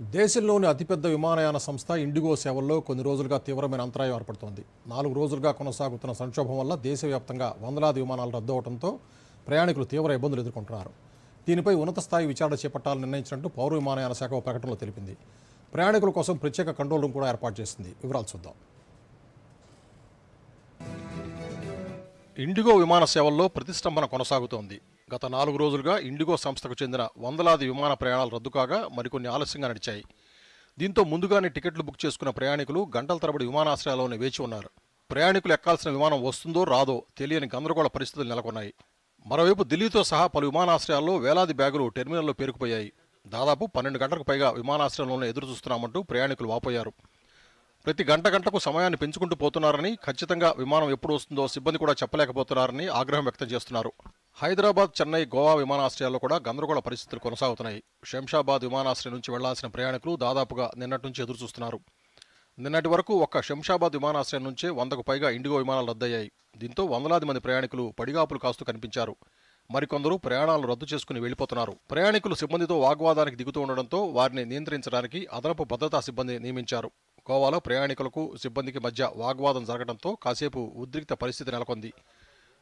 దేశంలోని అతిపెద్ద విమానయాన సంస్థ ఇండిగో సేవల్లో కొన్ని రోజులుగా తీవ్రమైన అంతరాయం ఏర్పడుతోంది. నాలుగు రోజులుగా కొనసాగుతున్న సంక్షోభం వల్ల దేశవ్యాప్తంగా వందలాది విమానాలు రద్దు అవడంతో ప్రయాణికులు తీవ్ర ఇబ్బందులు ఎదుర్కొంటున్నారు. దీనిపై ఉన్నత స్థాయి విచారణ చేపట్టాలని నిర్ణయించినట్టు పౌర విమానయాన శాఖ ప్రకటనలో తెలిపింది. ప్రయాణికుల కోసం ప్రత్యేక కంట్రోల్ రూమ్ కూడా ఏర్పాటు చేసింది. వివరాలు చూద్దాం. ఇండిగో విమాన సేవల్లో ప్రతిష్టంభన కొనసాగుతోంది. గత నాలుగు రోజులుగా ఇండిగో సంస్థకు చెందిన వందలాది విమాన ప్రయాణాలు రద్దు కాగా మరికొన్ని ఆలస్యంగా నడిచాయి. దీంతో ముందుగానే టికెట్లు బుక్ చేసుకున్న ప్రయాణికులు గంటల తరబడి విమానాశ్రయాల్లోనే వేచి ఉన్నారు. ప్రయాణికులు ఎక్కాల్సిన విమానం వస్తుందో రాదో తెలియని గందరగోళ పరిస్థితులు నెలకొన్నాయి. మరోవైపు ఢిల్లీతో సహా పలు విమానాశ్రయాల్లో వేలాది బ్యాగులు టెర్మినల్లో పేరుకుపోయాయి. దాదాపు పన్నెండు గంటలకు పైగా విమానాశ్రయంలోనే ఎదురు చూస్తున్నామంటూ ప్రయాణికులు వాపోయారు. ప్రతి గంట గంటకు సమయాన్ని పెంచుకుంటూ పోతున్నారని ఖచ్చితంగా విమానం ఎప్పుడు వస్తుందో సిబ్బంది కూడా చెప్పలేకపోతున్నారని ఆగ్రహం వ్యక్తం చేస్తున్నారు. హైదరాబాద్ చెన్నై గోవా విమానాశ్రయాల్లో కూడా గందరగోళ పరిస్థితులు కొనసాగుతున్నాయి. శంషాబాద్ విమానాశ్రయం నుంచి వెళ్ళాల్సిన ప్రయాణికులు దాదాపుగా నిన్నటి నుంచి ఎదురుచూస్తున్నారు. నిన్నటి వరకు ఒక్క శంషాబాద్ విమానాశ్రయం నుంచే వందకు పైగా ఇండిగో విమానాలు రద్దయ్యాయి. దీంతో వందలాది మంది ప్రయాణికులు పడిగాపులు కాస్తూ కనిపించారు. మరికొందరు ప్రయాణాలు రద్దు చేసుకుని వెళ్ళిపోతున్నారు ప్రయాణికులు సిబ్బందితో వాగ్వాదానికి దిగుతూ ఉండడంతో వారిని నియంత్రించడానికి అదనపు భద్రతా సిబ్బంది నియమించారు. గోవాలో ప్రయాణికులకు సిబ్బందికి మధ్య వాగ్వాదం జరగడంతో కాసేపు ఉద్రిక్త పరిస్థితి నెలకొంది.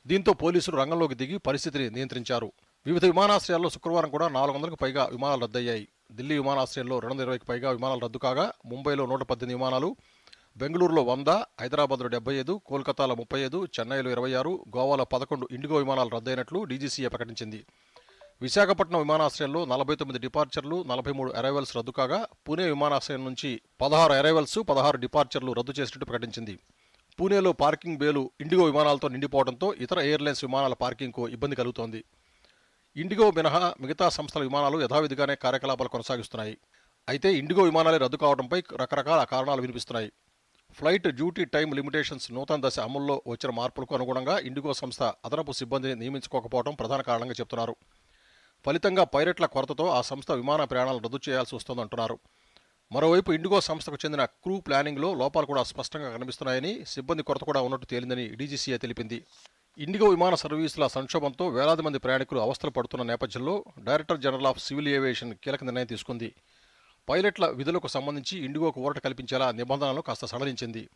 దీంతో పోలీసులు రంగంలోకి దిగి పరిస్థితిని నియంత్రించారు. వివిధ విమానాశ్రయాల్లో శుక్రవారం కూడా నాలుగు వందలకు పైగా విమానాలు రద్దయ్యాయి. ఢిల్లీ విమానాశ్రయంలో రెండు వందల ఇరవైకి పైగా విమానాలు రద్దు కాగా ముంబైలో నూట పద్దెనిమిది విమానాలు బెంగళూరులో వంద హైదరాబాద్లో డెబ్బై ఐదు కోల్కతాలో ముప్పై ఐదు చెన్నైలో ఇరవై ఆరు గోవాలో పదకొండు ఇండిగో విమానాలు రద్దయినట్లు డీజీసీఏ ప్రకటించింది. విశాఖపట్నం విమానాశ్రయంలో నలభై తొమ్మిది డిపార్చర్లు నలభై మూడు అరైవల్స్ రద్దు కాగా పూణే విమానాశ్రయం నుంచి పదహారు అరైవల్స్ పదహారు డిపార్చర్లు రద్దు చేసినట్టు ప్రకటించింది. పూణేలో పార్కింగ్ బేలు ఇండిగో విమానాలతో నిండిపోవడంతో ఇతర ఎయిర్లైన్స్ విమానాల పార్కింగ్కు ఇబ్బంది కలుగుతోంది. ఇండిగో మినహా మిగతా సంస్థల విమానాలు యథావిధిగానే కార్యకలాపాలు కొనసాగిస్తున్నాయి. అయితే ఇండిగో విమానాలే రద్దు కావడంపై రకరకాల కారణాలు వినిపిస్తున్నాయి. ఫ్లైట్ డ్యూటీ టైం లిమిటేషన్స్ నూతన దశ అమల్లో వచ్చిన మార్పులకు అనుగుణంగా ఇండిగో సంస్థ అదనపు సిబ్బందిని నియమించుకోకపోవడం ప్రధాన కారణంగా చెబుతున్నారు ఫలితంగా పైరెట్ల కొరతతో ఆ సంస్థ విమాన ప్రయాణాలు రద్దు చేయాల్సి వస్తోందంటున్నారు. మరోవైపు ఇండిగో సంస్థకు చెందిన క్రూ ప్లానింగ్లో లోపాలు కూడా స్పష్టంగా కనిపిస్తున్నాయని సిబ్బంది కొరత కూడా ఉన్నట్టు తేలిందని డీజీసీఏ తెలిపింది. ఇండిగో విమాన సర్వీసుల సంక్షోభంతో వేలాది మంది ప్రయాణికులు అవస్థలు పడుతున్న నేపథ్యంలో director general of civil aviation కీలక నిర్ణయం తీసుకుంది. పైలట్ల విధులకు సంబంధించి ఇండిగోకు ఊరట కల్పించేలా నిబంధనలను కాస్త సడలించింది.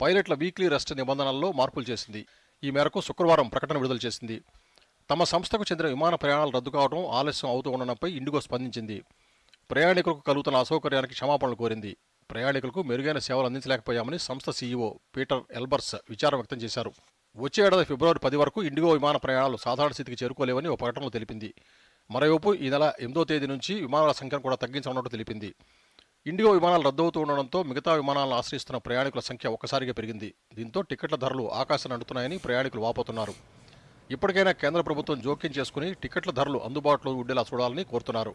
పైలట్ల వీక్లీ రెస్ట్ నిబంధనల్లో మార్పులు చేసింది. ఈ మేరకు శుక్రవారం ప్రకటన విడుదల చేసింది. తమ సంస్థకు చెందిన విమాన ప్రయాణాలు రద్దు కావడం ఆలస్యం అవుతూ ఉండడంపై ఇండిగో స్పందించింది. ప్రయాణికులకు కలుగుతున్న అసౌకర్యానికి క్షమాపణలు కోరింది. ప్రయాణికులకు మెరుగైన సేవలు అందించలేకపోయామని సంస్థ సీఈఓ పీటర్ ఎల్బర్స్ విచారం వ్యక్తం చేశారు. వచ్చే ఏడాది ఫిబ్రవరి పది వరకు ఇండిగో విమాన ప్రయాణాలు సాధారణ స్థితికి చేరుకోలేవని ఒక ప్రకటనలో తెలిపింది. మరోవైపు ఈ నెల ఎనిమిదో తేదీ నుంచి విమానాల సంఖ్యను కూడా తగ్గించనున్నట్టు తెలిపింది. ఇండిగో విమానాలు రద్దవుతూ ఉండడంతో మిగతా విమానాలను ఆశ్రయిస్తున్న ప్రయాణికుల సంఖ్య ఒక్కసారిగా పెరిగింది. దీంతో టికెట్ల ధరలు ఆకాశాన్ని అంటున్నాయని ప్రయాణికులు వాపోతున్నారు. ఇప్పటికైనా కేంద్ర ప్రభుత్వం జోక్యం చేసుకుని టికెట్ల ధరలు అందుబాటులో ఉండేలా చూడాలని కోరుతున్నారు.